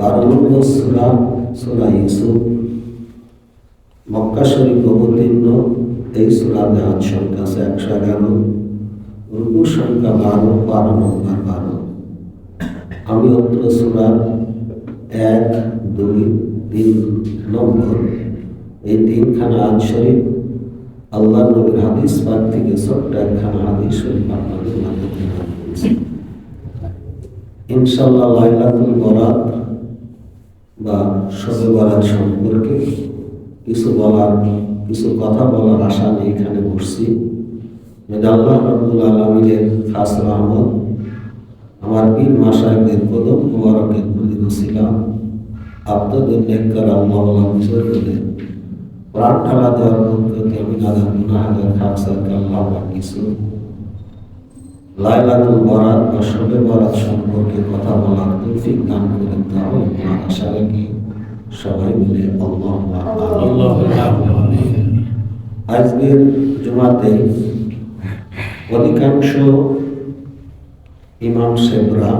বারো নম্বর সুরা সুরা ইউসুফ। মক্কা শরীফ অবতীর্ণ, এই সুরাতে আজ সংখ্যা আছে একশো এগারো। রুকু সংখ্যা বারো বারো নম্বর বারো। আমি অত্র সুরার এক, দুই, তিন নম্বর। এই তিনখানা আজ শরীফ আল্লাহ নবীর হাদিস পাক থেকে ছোট্ট একখানা হাদিস শরীফ আপনাদের ধরছি। ইনশাল্লাহ লাইলাতুল বরাত বা বরাত সম্পর্কে কিছু বলার, কিছু কথা বলার আশা নিয়ে এখানে বসছি। আল্লাহ রব্বুল আলমিনের খাস রহমত, আমার পীর মাসায়কদের কদম মুবারকের প্রতি ছিলাম আপনাদের নেককার আল্লাহ করে প্রাণ ঠালা দেওয়ার মধ্যে আমি খাকসারকে আল্লাহ কিছু লাইলাতুল বরাত বা শবে বরাত সম্পর্কে কথা বলার তৌফিক দান করেন তাহলে আশা রাখি সবাই মিলে আজকের জুমাতে অধিকাংশ ইমাম সেবরা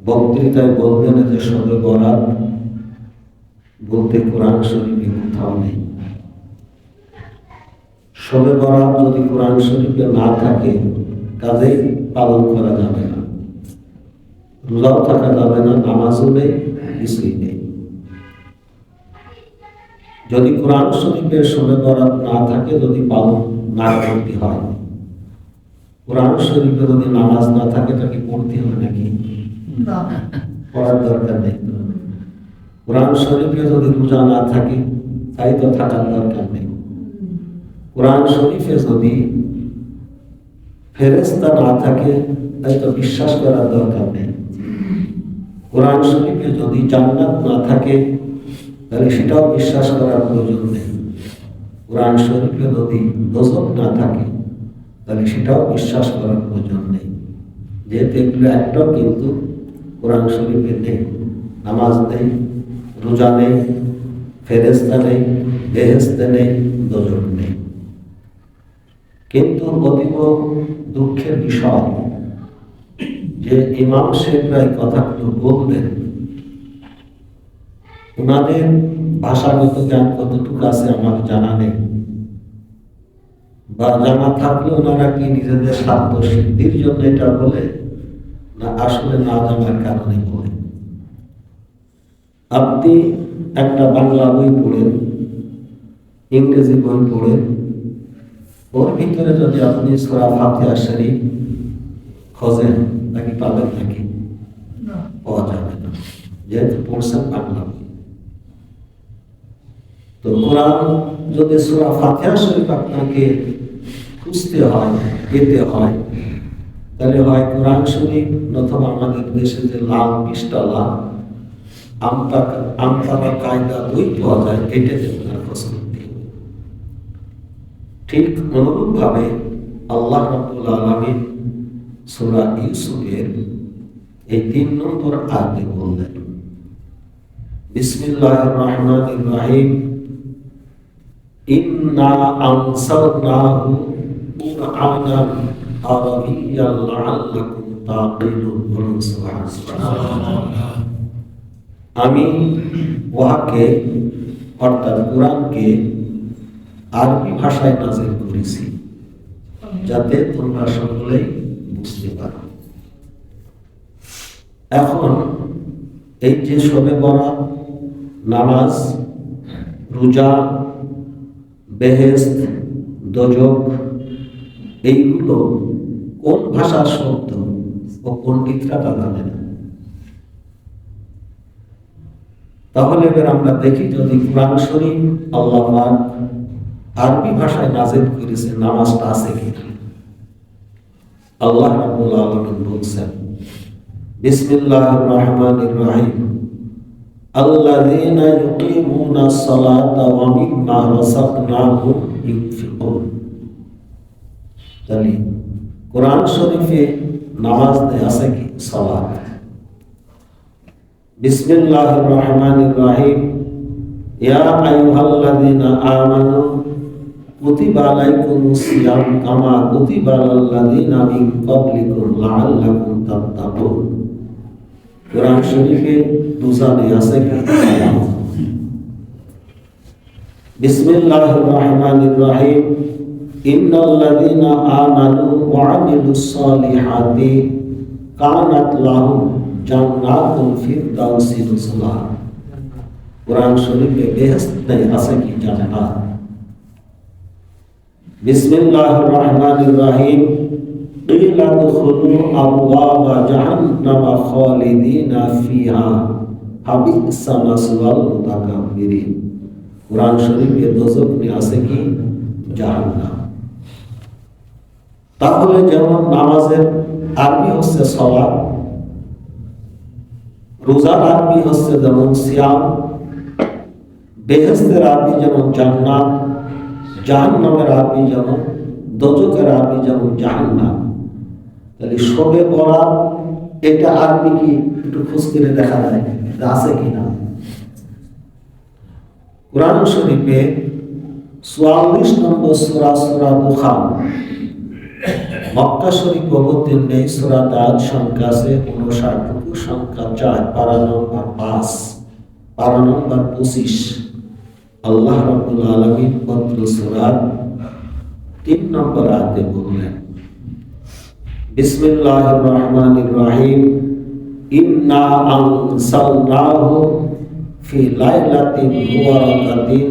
বক্তৃতায় বলবেন যে শবে বরাত বলতে কোরআন শরীফে কোথাও নেই। শবে বরাত যদি কোরআন শরীফে না থাকে কাজেই পালন করা যাবে না। রোজাও থাকা যাবে না নামাজও নেই কিছুই নেই। যদি কোরআন শরীফে শবে বরাত না থাকে যদি পালন না করতে হয় কোরআন শরীফে যদি নামাজ না থাকে তাকে পড়তে হবে নাকি? পড়ার দরকার নেই। কোরআন শরীফে যদি রোজা না থাকে তাই তো থাকার দরকার নেই। কোরআন শরীফে যদি ফেরেস্তা না থাকে, তাই তো বিশ্বাস করার দরকার নেই। কোরআন শরীফে যদি জান্নাত না থাকে, তাহলে সেটাও বিশ্বাস করার প্রয়োজন নেই। কোরআন শরীফে যদি দোজক না থাকে, তাহলে সেটাও বিশ্বাস করার প্রয়োজন নেই। যেহেতু এগুলো একটাও কিন্তু কোরআন শরীফে নেই। নামাজ নেই, রোজা নেই ফেরেস্তা নেই বেহেস্তে নেই দোজক নেই। কিন্তু অতীব দুঃখের বিষয় যে ইমাম এই কথাগুলো বলবেন ওনাদের ভাষাগত জ্ঞান কতটুকু আছে আমার জানা নেই। বা জানা থাকলে ওনারা কি নিজেদের স্বার্থ সিদ্ধির জন্য এটা বলে, না আসলে না জানার কারণে বলে? আপনি একটা বাংলা বই পড়েন, ইংরেজি বই পড়েন ওর ভিতরে যদি আপনি সোরা ফাতিহা শরীফ খোঁজেন নাকি পাবেন নাকি? পাওয়া যাবে না। যেহেতু পড়ছেন বাংলা বই তো কোরআন যদি সুরা ফাতিহা শরীফ আপনাকে খুঁজতে হয় পেতে হয় তাহলে হয় কোরআন শরীফ অথবা আমাদের দেশে যে লাল পিস্টালা আমতা আমতারা কায়দা বই পাওয়া যায় করতে হবে। ঠিক অনুরূপভাবে আল্লাহ রাব্বুল আলামিন সূরা ইউসুফের এই তিন নম্বর আয়াতে বললেন, বিসমিল্লাহির রহমানির রহিম। ইন্না আনসালনাহু কুরআনান আরাবিয়্যান লাআল্লাকুম তাকিলুন বলুন সুবহানাল্লাহ আমি উহাকে, অর্থাৎ কোরআনকে আরবি ভাষায় নাজিল করেছি, যাতে তোমরা সকলেই বুঝতে পারো। এখন এই যে শবে বরাত, নামাজ, রোজা বেহেস্ত দোজক, এইগুলো কোন ভাষার শব্দ ও পণ্ডিতরা তা জানে না? তাহলে এবার আমরা দেখি যদি কোরআন শরীফ আল্লাহ আরবি ভাষায় নাজিল করেছে, নামাজটা আছে কিনা? আল্লাহ রাব্বুল আলামিন বলছেন, বিসমিল্লাহির রহমানির রহিম। আল্লাযীনা ইউকিমুনা সালাতা ওয়া মিম্মা রাযাকনাহুম ইউনফিকুন। তাহলে কোরআন শরীফে নামাজ আছে কি? সালাত বিসমিল্লাহির রহমানির রহিম। ইয়া আইয়ুহাল্লাযীনা আমানু কুতিবা আলাইকুমুস সিয়াম কামা কুতিবা আলাল্লাযীনা মিন ক্বাবলিকুম লাআল্লাকুম তাত্তাকুন। কোরআন শরীফে দুজানে আছে বিসমিল্লাহির রহমানির রহিম। ইন্নাল্লাযীনা আমানু ওয়া আমিলুস সালিহাতি কানাত লাহুম জান্নাতুল ফিরদাউসি নুজুলা। কোরআন শরীফে বেহেশতে আছে কি জান্নাত বিসমিল্লাহির রহমানির রহিম قيل ادخلوا أبواب جهنم خالدين فيها فبئس مثوى المتكبرين কোরআন শরীফে দোজক নিয়ে আছে কি জাহান্নাম তাহলে যেমন নামাজের আরবি হচ্ছে সলাপ রোজার আরবি হচ্ছে যেমন সিয়াম বেহেস্তের আরবি যেমন জান্নাত জাহান্নামের আরবি যেমন, দোজকের আরবি যেমন জাহান্নাম। তাহলে শোবে পড়া, এটা আরবি কি একটু খোঁজ করে দেখা যায় আছে কি না কোরআন শরীফে চুয়াল্লিশ নম্বর সুরা সুরা দুখান মক্কা শরীফ অবতীর্ণ এই সুরা দাজ সংখ্যা আছে উনষাট সংখ্যা চার, পারা নম্বর পাঁচ, পারা নম্বর পঁচিশ। আল্লাহ রাবুল আলমী পত্র সুরার তিন নম্বর আয়াতে বললেন বিসমিল্লাহ রহমান রাহিম। ইন্না আনসালনাহু ফি লাইলাতিন মুবারাকাতিন।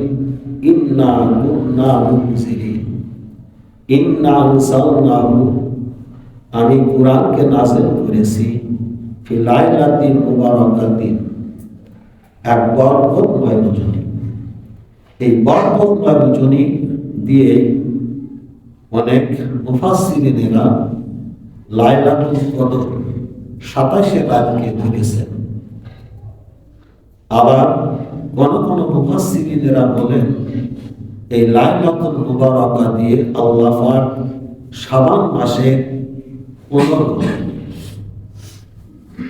ইন্না কুন্না মুনজিরিন। ইন্না আনসালনাহু। আমি কোরআনকে নাযিল করেছি ফি লাইলাতিন মুবারাকাতিন। এক বরকতময় রজনী এই বরকতময় রজনী দিয়ে অনেক মুফাসসিরিনেরা লাইলাতুল কদর সাতাশে রাতকে ধরেছেন আবার কোন কোন মুফাসসিরিনেরা বলেন, এই লাইলাতুল মুবারাকা দিয়ে আল্লাহ পাক শাবান মাসে পনেরো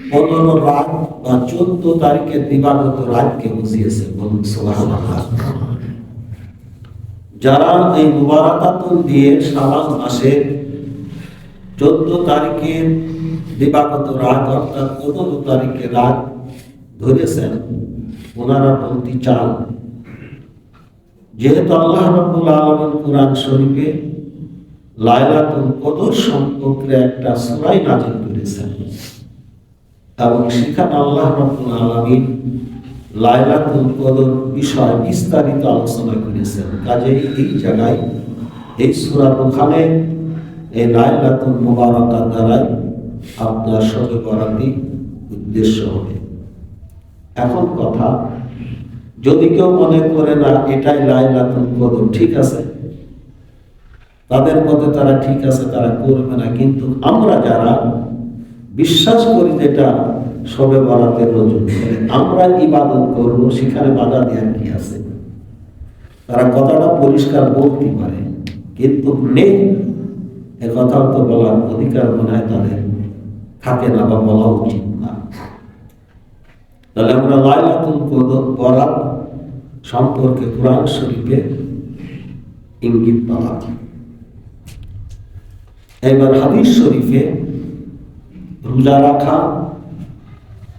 পনেরো রাত বা চোদ্দ তারিখে দিবাগত রাতকে বুঝিয়েছে বলুন সুবহানাল্লাহ। যারা এই মুবারাকাতুল দিয়ে শাবান মাসে চোদ্দ তারিখের দিবাগত রাত, অর্থাৎ পনেরো তারিখে রাত ধরেছেন, ওনারা বলতে চান, যেহেতু আল্লাহ রব্বুল আলমের কোরআন শরীফে লাইলাতুল কদর সম্পর্কে একটা সুরাই নাজিল করেছেন এবং সেখানে আল্লাহ রব্বুল আলমিন লাইলাতুল কদর বিষয় বিস্তারিত আলোচনা করেছেন। কাজে এই জায়গায়, এই সুরার ওখানে এই লাইলাতুল মুবারকা দ্বারাই আপনার সবে বরাতি উদ্দেশ্য হবে। এখন কথা, যদি কেউ মনে করে না এটাই লাইলাতুল কদর, ঠিক আছে? তাদের মধ্যে তারা ঠিক আছে, তারা করবে না। কিন্তু আমরা যারা বিশ্বাস করি যেটা সবে বরাতের রজনী আমরা ইবাদত করব, সেখানে বাধা দেওয়ার কি আছে? তারা কথাটা পরিষ্কার বলতে পারে, কিন্তু নেই। এ কথাও তো বলার অধিকার মনে হয় তাদের থাকে না বা বলা উচিত না। তাহলে আমরা লাইলাতুল বরাত সম্পর্কে কোরআন শরীফে ইঙ্গিত পাওয়া এবার হাদিস শরীফে রোজা রাখা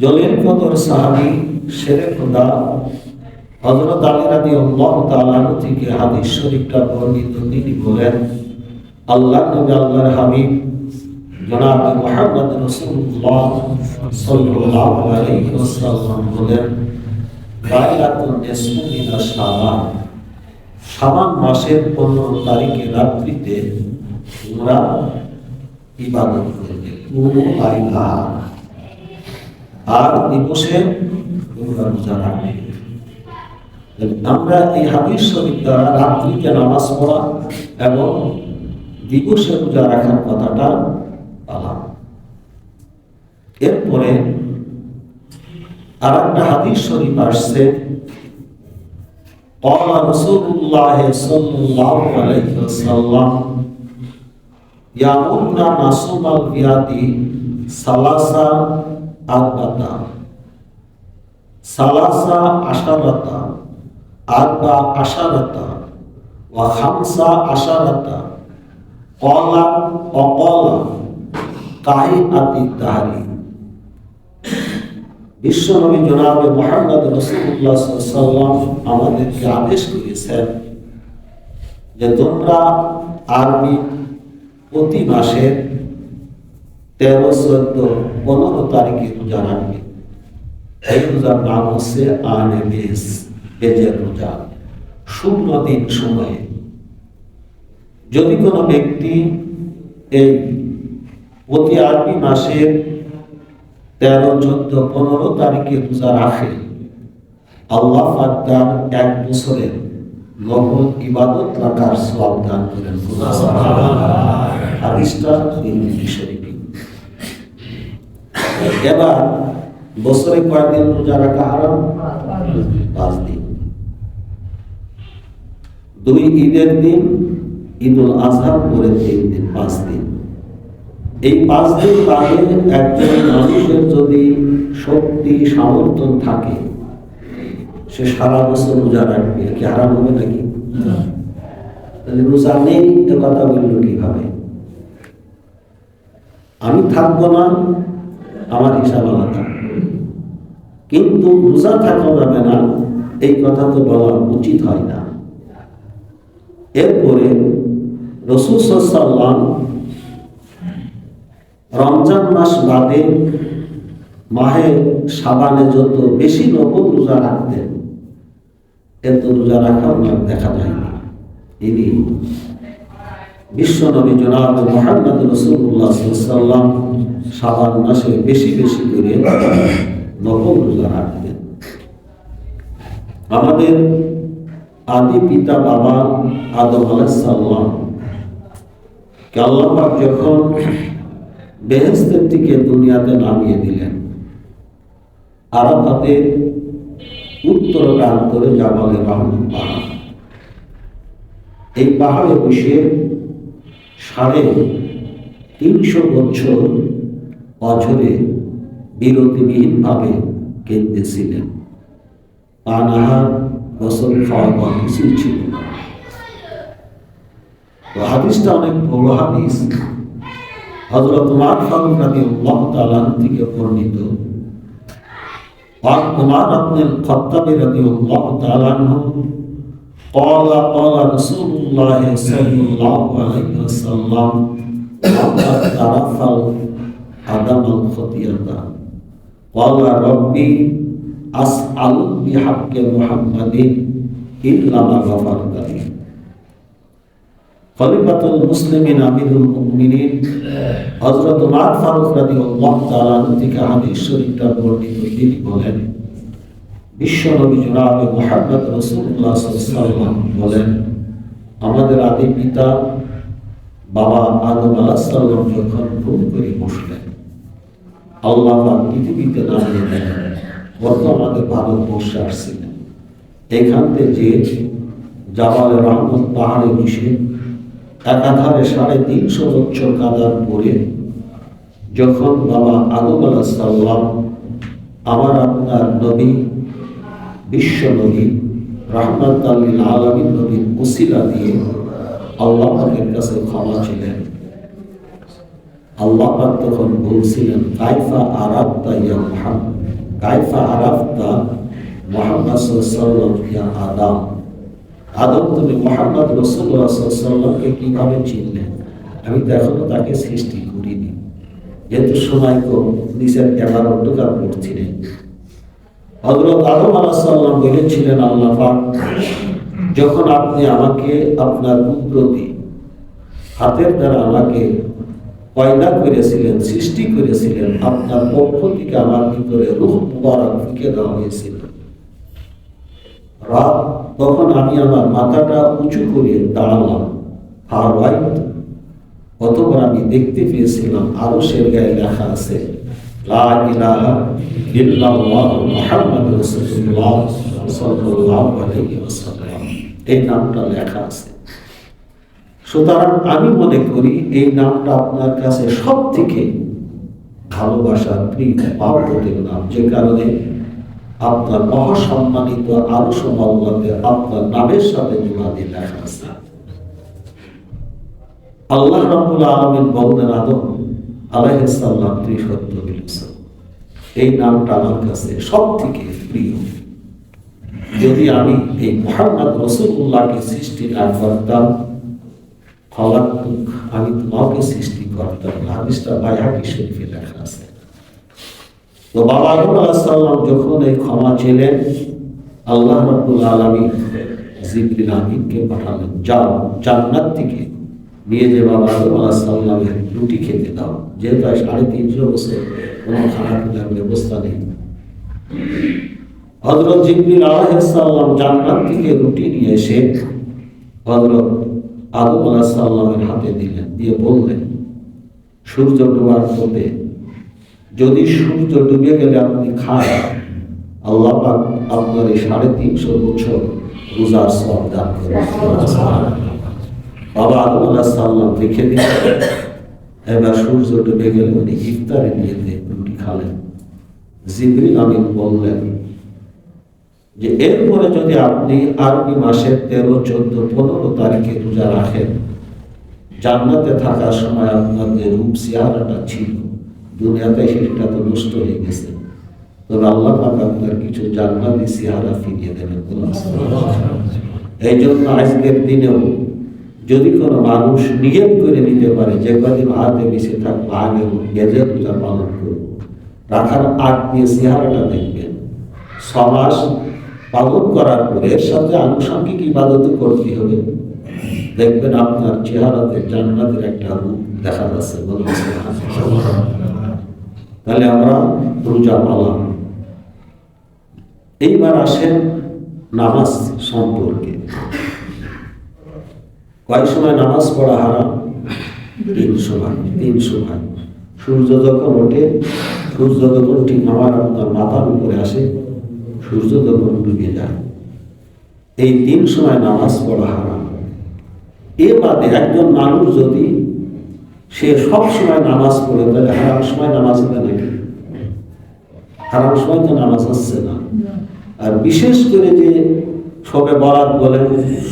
জলের কদর সাহাবি শেরে খোদা হজরত আলী রাদি আল্লাহ থেকে হাদিস শরীফটা বর্ণিত তিনি বলেন, আল্লাহ নবী আল্লাহর হাবিব জনাব মুহাম্মদ ওয়াসাল্লাম বলেন, লাইলাতুন নিসফু মিন শাবান। মাসের 15 তারিখে রাত্রিতে তোমরা ইবাদত করবে। আর দিবসে তোমরা রোজা রাখবে আমরা এই হাদিস শরীফ দ্বারা রাত্রিতে নামাজ পড়া এবং দিবসে রোজা রাখার কথাটা পালাম এরপরে আর একটা হাদিস শরীফ আসছে قال رسول الله صلى الله عليه وسلم يامرنا نصوم البياد ثلاثة আরবাতা সালাসা আশারাতা আরবা আশারাতা ওয়া খামসা আশারাতা কলা অকলা আতি তাহারি। বিশ্বনবী জনাবে মোহাম্মদ রসুল্লাহ সাল্লাম আমাদেরকে আদেশ করেছেন যে তোমরা আরবি প্রতি মাসের তেরো চোদ্দ পনেরো তারিখে রোজা রাখবে। এই রোজার নাম হচ্ছে বেজের দিন সময়ে। যদি কোনো ব্যক্তি এই প্রতি আরবি মাসের তেরো, চোদ্দ, পনেরো তারিখে রোজা রাখে, আল্লাহ পাক এক বছরের নকল ইবাদত রাখার সব দান করেন। হাদিসটা তিরমিজি শরীফে এবার বছরে কয়দিন রোজা রাখা হারাম? পাঁচ দিন। দুই ঈদের দিন ঈদুল আজহার পরে তিন দিন পাঁচ দিন। এই পাঁচ দিন বাদে একজন মানুষের যদি শক্তি সামর্থ্য থাকে সে সারা বছর রোজা রাখবে। কি হারাম হবে নাকি? তাহলে রোজা নেই এ কথা বলল কীভাবে? আমি থাকব না আমার হিসাব আলাদা কিন্তু রোজা থাকা যাবে না এই কথা তো বলা উচিত হয় না। এরপরে রসুল সাল্লাম রমজান মাস বাদে মাহে সাবানে যত বেশি নকল রোজা রাখতেন, এত রোজা রাখা দেখা যায়নি ইনি বিশ্ব নবী জনাব মোহাম্মদ রসুল্লাহ সাল্লাম সাবান মাসে বেশি বেশি করে নকল রোজা রাখতেন। আমাদের আদি পিতা বাবা আদম আলাইসাল্লাম কে যখন বেহেস্তের দিকে দুনিয়াতে নামিয়ে দিলেন আরাফাতের উত্তর প্রান্তরে জামালে রহমান পাহাড় এই পাহাড়ে বসে সাড়ে তিনশো বছর অঝরে বিরতিবিহীনভাবে কেঁদেছিলেন। পানাহার গোসল খাওয়া ছিল। হাদিসটা অনেক বড় হাদিস। হজরত উমার ফারুক রাদি আল্লাহ থেকে বর্ণিত। আর উমার আপনি খত্তাবি রাদি আল্লাহ قال قال رسول الله صلى الله عليه وسلم وقد عرف عدم الخطيئة قال ربي أسألك بحق محمد إلا ما غفرت لي খলিফাতুল মুসলিমিন আমিরুল মুমিনিন হযরত উমর ফারুক রাদিয়াল্লাহু তাআলা থেকে হাদিস শরীফটা বর্ণিত তিনি বলেন বলেন, আমাদের আদি পিতা বাবা আদম আলাইহিস সালাম যখন ভুল করে বসলেন আল্লাহ পৃথিবীতে নামিয়ে দেন বর্ত আমাদের ভারতবর্ষে আসছিলেন। এখান থেকে জামাল রহমত পাহাড়ে বসে একাধারে সাড়ে তিনশো বছর কাদার পরে যখন বাবা আদম আলাহাল্লাম আমার আপনার নবী বিশ্ব নবী রহমত আল্লিল আলমিন দিয়ে আল্লাহ পাকের কাছে ক্ষমা ছিলেন আল্লাহ পাক তখন বলছিলেন, কাইফা আরাফতা ইয়া কাইফা আরাফতা মোহাম্মদ সাল্লাল্লাহু ইয়া আদম। আদম, তুমি মোহাম্মদ রসুল্লাহ সাল্লামকে কীভাবে চিনলেন আমি তো এখনও তাকে সৃষ্টি করিনি। যেহেতু সময় কম নিজের এবার অন্ধকার পড়ছিলেন। হজরত আদম আলাহাল্লাম বলেছিলেন, আল্লাহ পাক, যখন আপনি আমাকে আপনার কুদরতি হাতের দ্বারা আমাকে পয়দা করেছিলেন, সৃষ্টি করেছিলেন, আপনার পক্ষ থেকে আমার ভিতরে রুহ মুবারক ফুঁকে দেওয়া হয়েছিল। রাত তখন আমি আমার মাথাটা উঁচু করে দাঁড়ালাম আর রাইট অতবার আমি দেখতে পেয়েছিলাম আরও সের গায়ে লেখা আছে সুতরাং আমি মনে করি এই নামটা আপনার কাছে সব থেকে ভালোবাসার প্রিয় নাম। যে কারণে আপনার মহাসম্মানিত আরও সমাল্লাতে আপনার নামের সাথে জুড়াদি লেখা আছে। আল্লাহ রাব্বুল আলামিন বললেন, আদম বলেছ এই নামটা আমার কাছে সব থেকে প্রিয়। যদি আমি এই মোহাম্মদ রসুল্লাহকে সৃষ্টি না করতাম আমি তোমাকে সৃষ্টি করতাম হাদিসটা শরীফে লেখা আছে। তো বাবা আদম আলাহিসাল্লাম যখন এই ক্ষমা ছিলেন আল্লাহ রাব্বুল আলামিন জিবরিল আমিনকে পাঠালেন, যাও, জান্নাত থেকে নিয়ে যে বাবা আদম আলাহিসাল্লামের রুটি খেতে দাও যেহেতু সাড়ে তিনশো বছর কোনো খানা পিনার ব্যবস্থা নেই। হজরত জিবরিল আলাইহিসসালাম জান্নাত থেকে রুটি নিয়ে এসে হজরত আদম আলাহিসাল্লামের হাতে দিলেন। দিয়ে বললেন, সূর্য ডোবার পথে যদি সূর্য ডুবে গেলে আপনি খান, আল্লাহ পাক আপনার এই সাড়ে তিনশো বছর রোজার সব দান করেন। বাবা আদম আলাহিসাল্লাম রেখে দিলেন এবার সূর্য ডুবে গেলে উনি ইফতারে নিয়ে রুটি খালেন। জিবরিল আমিন বললেন যে এরপরে যদি আপনি আরবি মাসের তেরো চোদ্দ পনেরো তারিখে রোজা রাখেন জান্নাতে থাকার সময় আপনার যে রূপ চেহারাটা ছিল। দুনিয়াতে সেটা তো নষ্ট হয়ে গেছে। তবে আল্লাহ পাক আপনার কিছু জান্নাতি চেহারা ফিরিয়ে দেবেন এই জন্য আজকের দিনেও যদি কোনো মানুষ নিয়ত করে নিতে পারে যে কদিন হাতে বেশি থাকব গেজে পূজা পালন করব। রাখার আগ দিয়ে চেহারাটা দেখবেন। সমাজ পালন করার পরে সাথে আনুষঙ্গিক ইবাদত করতে হবে। দেখবেন আপনার চেহারাতে জান্নাতের একটা রূপ দেখা যাচ্ছে। তাহলে আমরা রোজা পালাম এইবার আসেন নামাজ সম্পর্কে। কয় সময় নামাজ পড়া হারাম? তিন সময় তিন সময়। সূর্য যখন ওঠে, সূর্য যখন ঠিক আমার আপনার মাথার উপরে আসে, সূর্য যখন ডুবে যায়। এই তিন সময় নামাজ পড়া হারাম। এ বাদে একজন মানুষ যদি সে সব সময় নামাজ পড়ে, তাহলে হারাম সময় নামাজ হবে নাকি? হারাম সময় তো নামাজ আসছে না। আর বিশেষ করে যে সবে বরাত বলেন,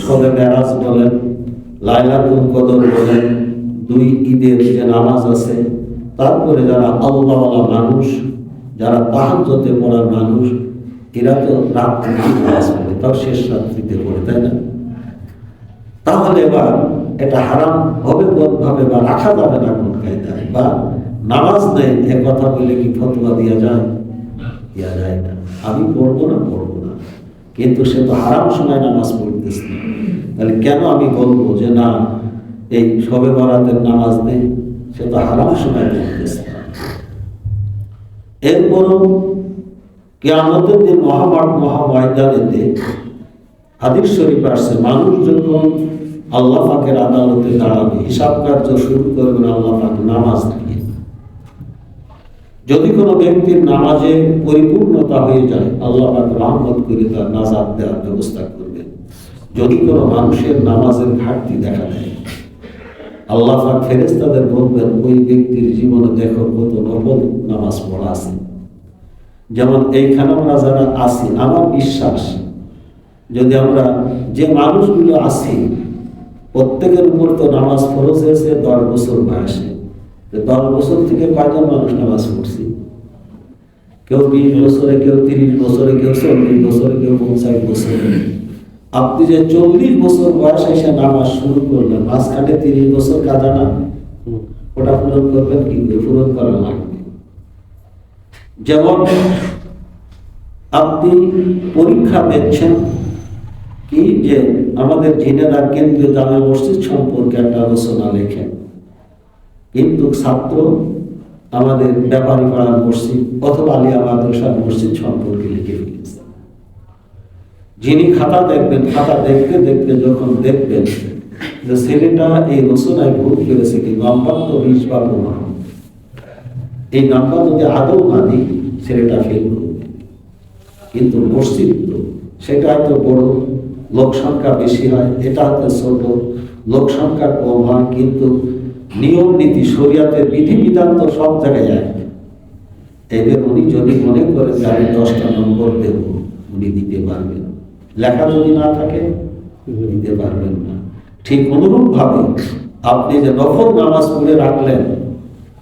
সবে মেরাজ বলেন লাইলাতুল কদর বলেন, দুই ঈদের যে নামাজ আছে, তারপরে যারা আল্লাহওয়ালা মানুষ, যারা তাহাজ্জতে পড়ার মানুষ, এরা তো রাত্রি নামাজ পড়ে, তাও শেষ রাত্রিতে পড়ে, তাই না? তাহলে এবার এটা হারাম হবে কোনভাবে বা রাখা যাবে না কোন কায়দায়? বা নামাজ নেই, এ কথা বলে কি ফতোয়া দেওয়া যায়? দেওয়া যায় না। আমি পড়ব না পড়ব না। কিন্তু সে তো হারাম সময় নামাজ পড়তেছে। না তাহলে কেন আমি বলব যে না, এই সবে বরাতের নামাজ নেই সে তো হারাম সময় পড়তেছে। এরপরও কেয়ামতের দিন মহামাঠ মহাময়দানেতে হাদিস শরীফ আসছে, মানুষ যখন আল্লাহ পাকের আদালতে দাঁড়াবে, হিসাব কার্য শুরু করবেন আল্লাহ পাক নামাজ দিয়ে। যদি কোনো ব্যক্তির নামাজে পরিপূর্ণতা হয়ে যায়, আল্লাহ পাক রহমত করে তার নাজাদ দেওয়ার ব্যবস্থা করবেন। যদি কোনো মানুষের নামাজের ঘাটতি দেখা দেয়, আল্লাহ পাক ফেরেস্তাদের বলবেন, ওই ব্যক্তির জীবনে দেখো কত নফল নামাজ পড়া আছে। যেমন এইখানে আমরা যারা আছি, আমার বিশ্বাস, যদি আমরা যে মানুষগুলো আছি, প্রত্যেকের উপর তো নামাজ ফরজ হয়েছে, দশ বছর বয়সে। দশ বছর থেকে কয়জন মানুষ নামাজ পড়ছি? কেউ বিশ বছরে, কেউ তিরিশ বছরে, কেউ চল্লিশ বছরে, কেউ পঞ্চাশ বছরে। আপনি যে চল্লিশ বছর বয়স এসে নামাজ শুরু করলেন, মাঝখানে তিরিশ বছর কাজা না ওটা পূরণ করবেন কি করে? পূরণ করা লাগবে। যেমন আপনি পরীক্ষা দিচ্ছেন কি যে আমাদের জেনেরা কেন্দ্রীয় জামে মসজিদ সম্পর্কে একটা আলোচনা লেখেন কিন্তু ছাত্র আমাদের ব্যাপারী পাড়ার মসজিদ অথবা আলিয়া মাদ্রাসার মসজিদ সম্পর্কে লিখে ফেলেছে। যিনি খাতা দেখবেন, খাতা দেখতে দেখতে যখন দেখবেন যে ছেলেটা এই রচনায় ভুল করেছে কি, নম্বর তো বিশ বা পনেরো এই নাম্বার যদি আদৌ না দিই, ছেলেটা ফেল করবে। কিন্তু মসজিদ তো সেটা হয়তো বড়, লোক সংখ্যা বেশি হয়, এটা হয়তো ছোট, লোক সংখ্যা কম হয়, কিন্তু নিয়ম নীতি, শরিয়াতের বিধিবিধান তো সব জায়গায় এক। এদের উনি যদি মনে করেন যে আমি দশটা নম্বর দেব, উনি দিতে পারবেন। লেখা যদি না থাকে নিতে পারবেন না। ঠিক অনুরূপভাবে আপনি যে নফল নামাজ পড়ে রাখলেন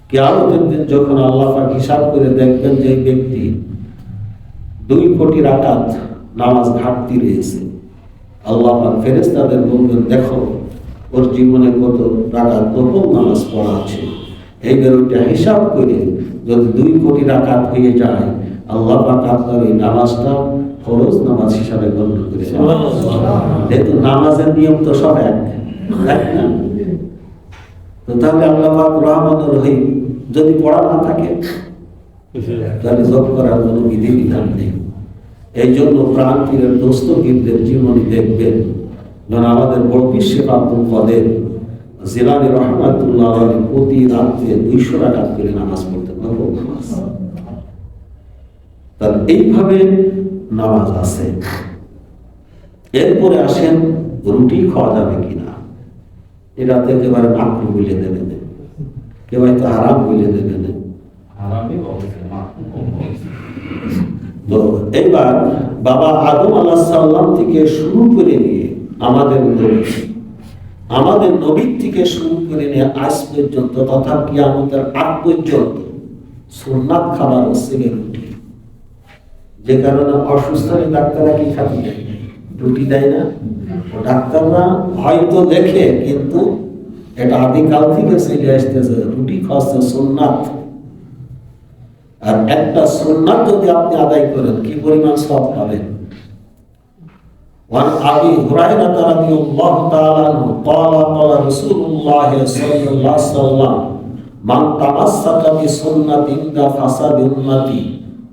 কে কেয়ামতের দিন যখন আল্লাহ পাক হিসাব করে দেখবেন যে ব্যক্তি দুই কোটি রাকাত নামাজ ঘাটতি রয়েছে। আল্লাহ পাক ফেরেস্তাদের বলবেন, দেখো, ওর জীবনে কত রাকাত নফল নামাজ পড়া আছে। এইবার ওইটা হিসাব করে যদি দুই কোটি রাকাত হয়ে যায়, আল্লাহ পাক আপনার এই নামাজটা ফরজ নামাজ হিসাবে গণ্য করে নেন। যেহেতু নামাজের নিয়ম তো সব এক তো তাহলে আল্লাহ রহমান রহিম যদি পড়া না থাকে তাহলে জব করার কোনো বিধি বিধান নেই। এই জন্য প্রাণ পীরের দোস্তগীরদের জীবনী দেখবেন যেন আমাদের বড় বিশ্বের আব্দুল কদের জিলানি রহমাতুল্লাহ প্রতি রাত্রে দুইশো টাকা করে নামাজ পড়তে পারব তাহলে এইভাবে নামাজ আছে। এরপরে আসেন রুটি খাওয়া যাবে কিনা? এটাতে একেবারে মাকরু বলে দেবেন কেউ হয়তো হারাম বলে তো এইবার বাবা আদম সাল্লাম থেকে শুরু করে নিয়ে আমাদের নবী আমাদের নবীর থেকে শুরু করে নিয়ে আজ পর্যন্ত তথা কিয়ামতের আগ পর্যন্ত সুন্নাত খাবার হচ্ছে রুটি যে কারণে অসুস্থ হলে ডাক্তাররা কি খাতি দেয় রুটি দেয় না ও ডাক্তাররা হয়তো দেখে কিন্তু এটা আদিকাল থেকে চলে আসতেছে রুটি খাওয়াচ্ছে সুন্নাত আর একটা সুন্নাত যদি আপনি আদায় করেন কি পরিমাণ সব পাবেন وعن ابي هريره رضي الله تعالى عنه قال قال رسول الله صلى الله عليه وسلم من تمسك بسنة عند فساد امتي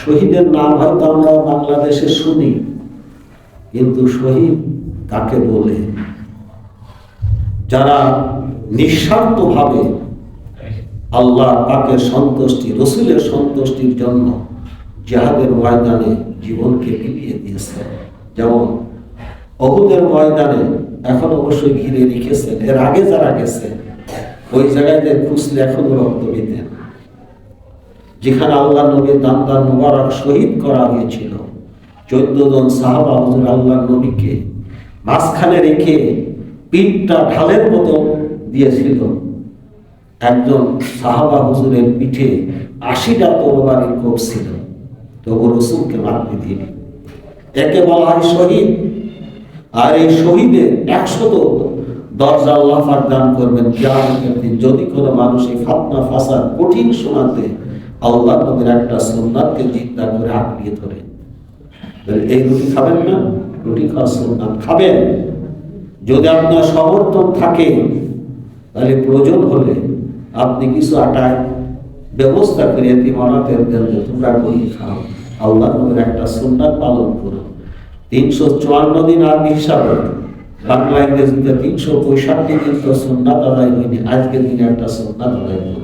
শহীদের নাম হয়তো আমরা বাংলাদেশে শুনি, কিন্তু শহীদ কাকে বলে? যারা নিঃস্বার্থভাবে আল্লাহ পাকের সন্তুষ্টি, রসুলের সন্তুষ্টির জন্য জাহাদের ময়দানে জীবনকে বিলিয়ে দিয়েছে। যেমন অহুদের ময়দানে এখন অবশ্যই ঘিরে রেখেছেন, এর আগে যারা গেছে, ওই জায়গায় খুঁজলে এখনও রক্ত দিতেন। যেখানে আল্লাহ নবীর দান্দার মুবারক শহীদ করা হয়েছিল। চোদ্দ জন সাহাবা হুজুর আল্লাহ নবীকে মাঝখানে রেখে পিঠটা ঢালের মতো দিয়েছিল। একজন সাহাবা হুজুরের পিঠে আশিটা তরবারির কোপ ছিল। তবু রসুলকে মারতে দিইনি। একে বলা হয় শহীদ। আর এই শহীদের একশত দরজা আল্লাহ দান করবেন। যদি কোনো মানুষ এই ফাতনা, ফাসাদ, কঠিন শোনাতে আল্লাহ নবীর একটা সুন্নাতকে চিন্তা করে আঁকড়িয়ে ধরে। এই রুটি খাবেন না? রুটি খাওয়া সুন্নাত খাবেন। যদি আপনার সমর্থন থাকে, তাহলে প্রয়োজন হলে আপনি কিছু আটায় ব্যবস্থা করে এতিমানাতের দেন তোমরা করি খাও। আল্লাহ নবীর একটা সুন্নাত পালন করো। তিনশো চুয়ান্ন দিন আরবি হিসাবে বাংলা ইংরেজিতে তিনশো পঁয়ষট্টি দিন তো সুন্নাত আদায় হয়নি। আজকের দিনে একটা সুন্নাত আদায় করো।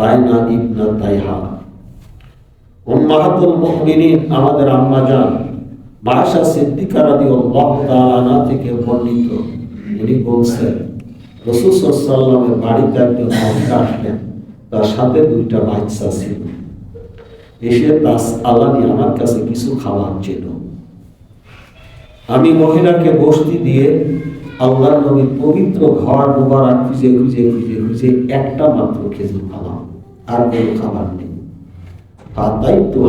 বাইনা ইবনা তাইহা। উম্মাহাতুল মুমিনিন, আমাদের আম্মা জান বাদশা সিদ্দিকা রাদিয়াল্লাহু তাআলা থেকে বর্ণিত। উনি বলছেন, রাসূল সাল্লাল্লাহু বাড়িতে একজন মহিলা আসলেন, তার সাথে দুইটা বাচ্চা ছিল। এসে তাস আলানি আমার কাছে কিছু খাবার ছিল আমি মহিলাকে বসতি দিয়ে আল্লাহ নবীর পবিত্র ঘর মুবারক খুঁজে খুঁজে খুঁজে খুঁজে একটা মাত্র খেজুর খাওয়া আর কোনো খাবার নেই। তাই তো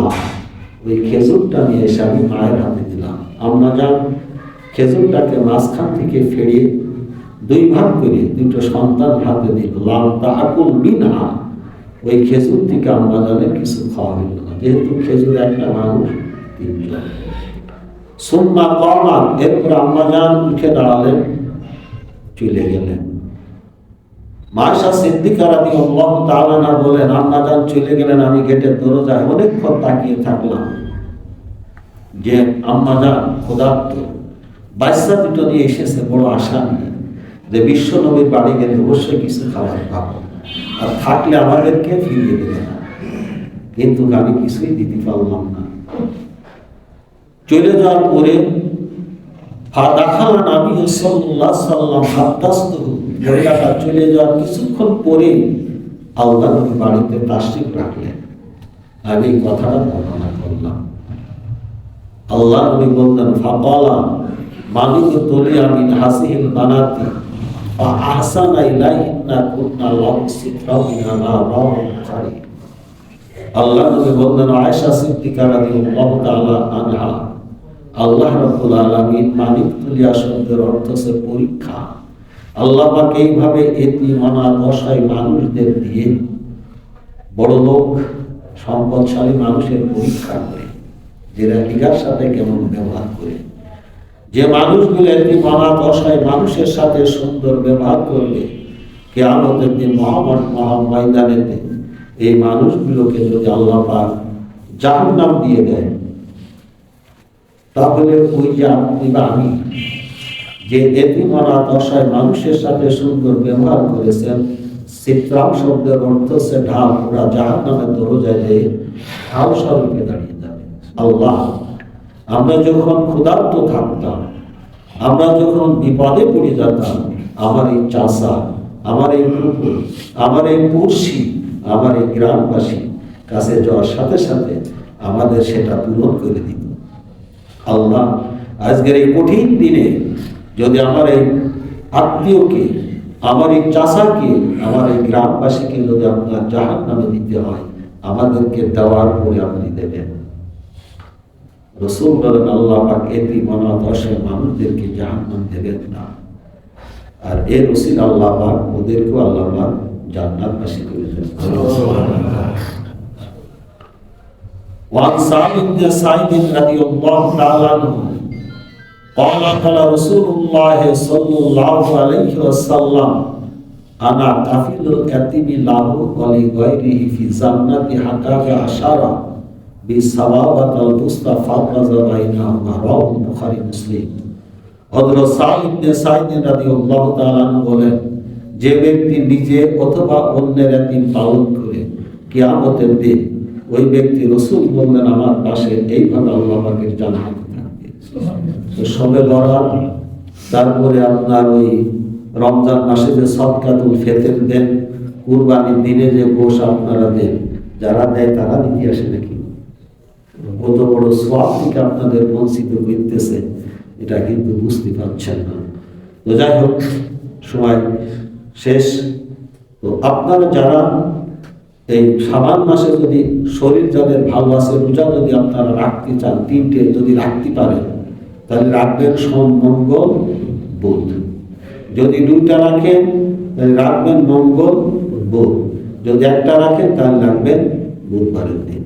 ওই খেজুরটা নিয়ে এসে আমি মায়ের হাতে দিলাম। আমরা যান, খেজুরটাকে মাঝখান থেকে ফেরিয়ে দুই ভাগ করে দুটো সন্তান হাতে দিল লাল তাহাকুল বিনা ওই খেজুর থেকে আমরা জানে কিছু খাওয়া হইল না। যেহেতু খেজুর একটা মানুষ তিনজন সুম্মা কমান এরপর আম্মা যান উঠে দাঁড়ালেন, চলে গেলেন। মাসা সিদ্দিকা রাদি আল্লাহ তাআলা বলেন যান চলে গেলেন, আমি গেটের দরজায় অনেকক্ষণ তাকিয়ে থাকলাম। যে আম্মা যান ক্ষুধার্ত বাচ্চা দুটো নিয়ে এসেছে বড় আশা নিয়ে যে বিশ্ব নবীর বাড়ি গেলে অবশ্যই কিছু খাবার পাবো আর থাকলে আমাদেরকে ফিরিয়ে দেবে না। কিন্তু আমি কিছুই দিতে পারলাম না। চলে যাওয়ার পরে ফাদাখালা নবী সাল্লাল্লাহু সাল্লাম হাত্তাস্ত চলে যাওয়ার কিছুক্ষণ পরে আল্লাহ নবী বাড়িতে প্লাস্টিক রাখলেন। আমি এই কথাটা বর্ণনা করলাম। আল্লাহ নবী বললেন, ফাকালা তোলে হাসিহিল বানাতি আল্লাহ আয়েশা তুলিয়া শব্দের অর্থ পরীক্ষা। আল্লাহ এইভাবে এতিম অনাথ অসহায় মানুষদের দিয়ে বড় লোক, সম্পদশালী মানুষের পরীক্ষা করে যেটা টিকার সাথে কেমন ব্যবহার করে। যে মানুষগুলো একটি অনাথ অসহায় মানুষের সাথে সুন্দর ব্যবহার করবে, কেয়ামতের দিন মহামত মহা ময়দানেতে এই মানুষগুলোকে যদি আল্লাহ পাক জাহান্নাম দিয়ে দেয়, তাহলে ওই যে আপনি বা আমি যে এতিমরা দশায় মানুষের সাথে সুন্দর ব্যবহার করেছেন চিত্রাম শব্দের অর্থ সে ঢাল ওরা জাহান নামে দরজায় যে ঢাল স্বরূপে দাঁড়িয়ে যাবে। আল্লাহ, আমরা যখন ক্ষুধার্ত থাকতাম, আমরা যখন বিপদে পড়ে যেতাম, আমার এই চাষা, আমার এই কুকুর, আমার এই পড়শি, আমার এই গ্রামবাসী কাছে যাওয়ার সাথে সাথে আমাদের সেটা পূরণ করে দিত আল্লাহ, আজকের এই কঠিন দিনে যদি আমার এই আত্মীয়কে আমার এই চাষাকে আমার এই গ্রামবাসীকে যদি আপনার জাহান নামে দিতে হয় আমাদেরকে দেওয়ার পরে আপনি দেবেন রসুল বলেন আল্লাহ পাক এটি মনা দশের মানুষদেরকে জাহান নাম দেবেন না আর এর রসিল আল্লাহ পাক ওদেরকেও আল্লাহ পাক জান্নাতবাসী করে দেবেন وعن سعد بن سعيد رضي الله تعالى عنه قال قال رسول الله صلى الله عليه وسلم أنا كفيل الكتب له ولغيره في جنة حتى عشرة بسبابة الوسطى فرز بينهما رواه البخاري مسلم হযরত সাঈদ ইবনে সাঈদ রাদিয়াল্লাহু তাআলা আনহু বলেন যে ব্যক্তি নিজে অথবা অন্যের এতিম পালন করে কিয়ামতের দিন ওই ব্যক্তি রসুল বললেন আমার পাশে এইভাবে আল্লাহ পাকের জান্নাতে তো সবে বরাত তারপরে আপনার ওই রমজান মাসে যে সদকাতুল ফেতের দেন, কুরবানির দিনে যে গোশ আপনারা দেন, যারা দেয় তারা দিতে আসে নাকি? কত বড় সব থেকে আপনাদের বঞ্চিত করতেছে এটা কিন্তু বুঝতে পারছেন না। তো যাই হোক, সময় শেষ। তো আপনারা যারা এই সাবান মাসে যদি শরীর যাদের ভালো আছে, রোজা যদি আপনারা রাখতে চান, তিনটে যদি রাখতে পারেন তাহলে রাখবেন সোম মঙ্গল বুধ। যদি দুইটা রাখেন, তাহলে রাখবেন মঙ্গল বুধ। যদি একটা রাখেন, তাহলে রাখবেন বুধবারের দিন